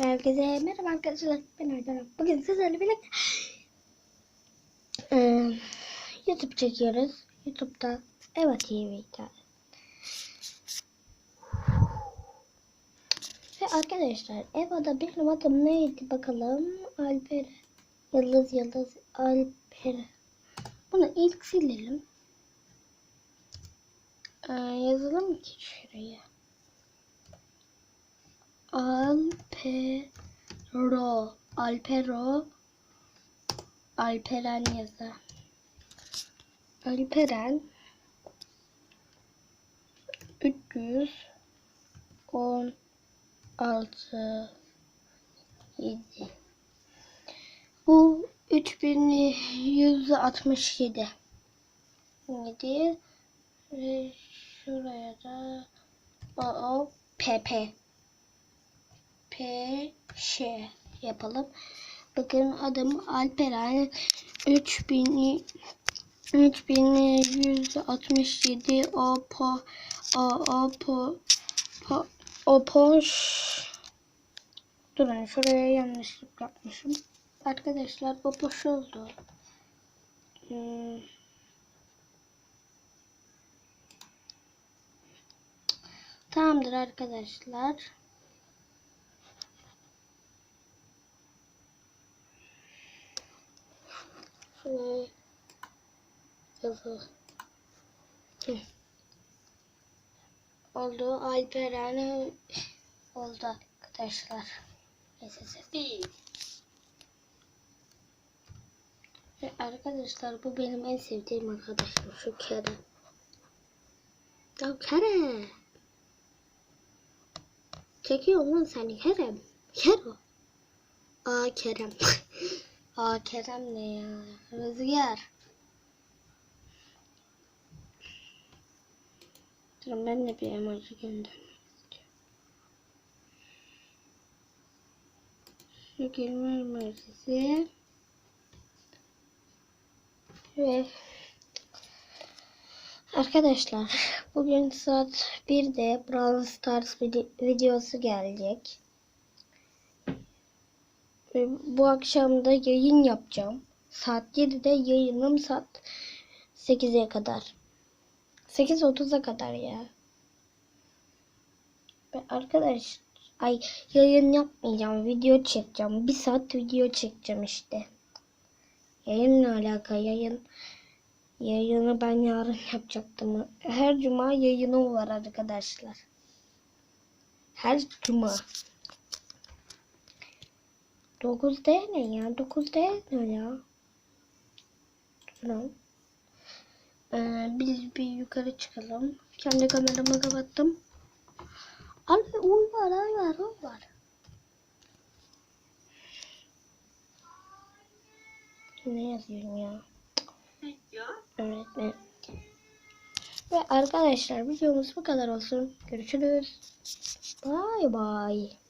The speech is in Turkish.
Herkese merhaba arkadaşlar. Ben Erdem. Bugün sizlerle birlikte eee, YouTube çekiyoruz. YouTube'da Eva TV'de. Ve arkadaşlar Eva'da benim adım neydi bakalım? Alper. Yıldız Yıldız Alper. Bunu ilk silelim. Ee, yazalım ki şuraya. Alpero. Alpero. Alperen yazı. Alperen 316 7 Bu 3167 7 ve şuraya da o, o P P Ş yapalım. Bakın adım Alperen 3000 3167 o po o o po po o poş Durun şuraya yanlışlık yapmışım. Arkadaşlar bu poş oldu. Hmm. Tamamdır arkadaşlar. Şuraya yazı. Oldu. Alperen oldu arkadaşlar. SSD. Ve arkadaşlar bu benim en sevdiğim arkadaşım şu Kerem. Ya Kerem. Çekiyor lan seni Kerem. Kerem. Aa Kerem. Aa Kerem ne ya? Rüzgar. Durun ben de bir emoji göndermek istiyorum. Şu kelime emojisi. Ve Arkadaşlar bugün saat 1'de Brawl Stars vide- videosu gelecek. Bu akşam da yayın yapacağım. Saat 7'de yayınım saat 8'e kadar. 8.30'a kadar ya. Ve arkadaş ay yayın yapmayacağım. Video çekeceğim. Bir saat video çekeceğim işte. Yayınla alaka yayın. Yayını ben yarın yapacaktım. Her cuma yayınım var arkadaşlar. Her cuma. 9 D ne ya? 9 D ne ya? Durun. Ee, biz bir yukarı çıkalım. Kendi kameramı kapattım. Abi un var, un var, un var. Ne yazıyorum ya? Öğretmen. Ve arkadaşlar videomuz bu kadar olsun. Görüşürüz. Bye bye.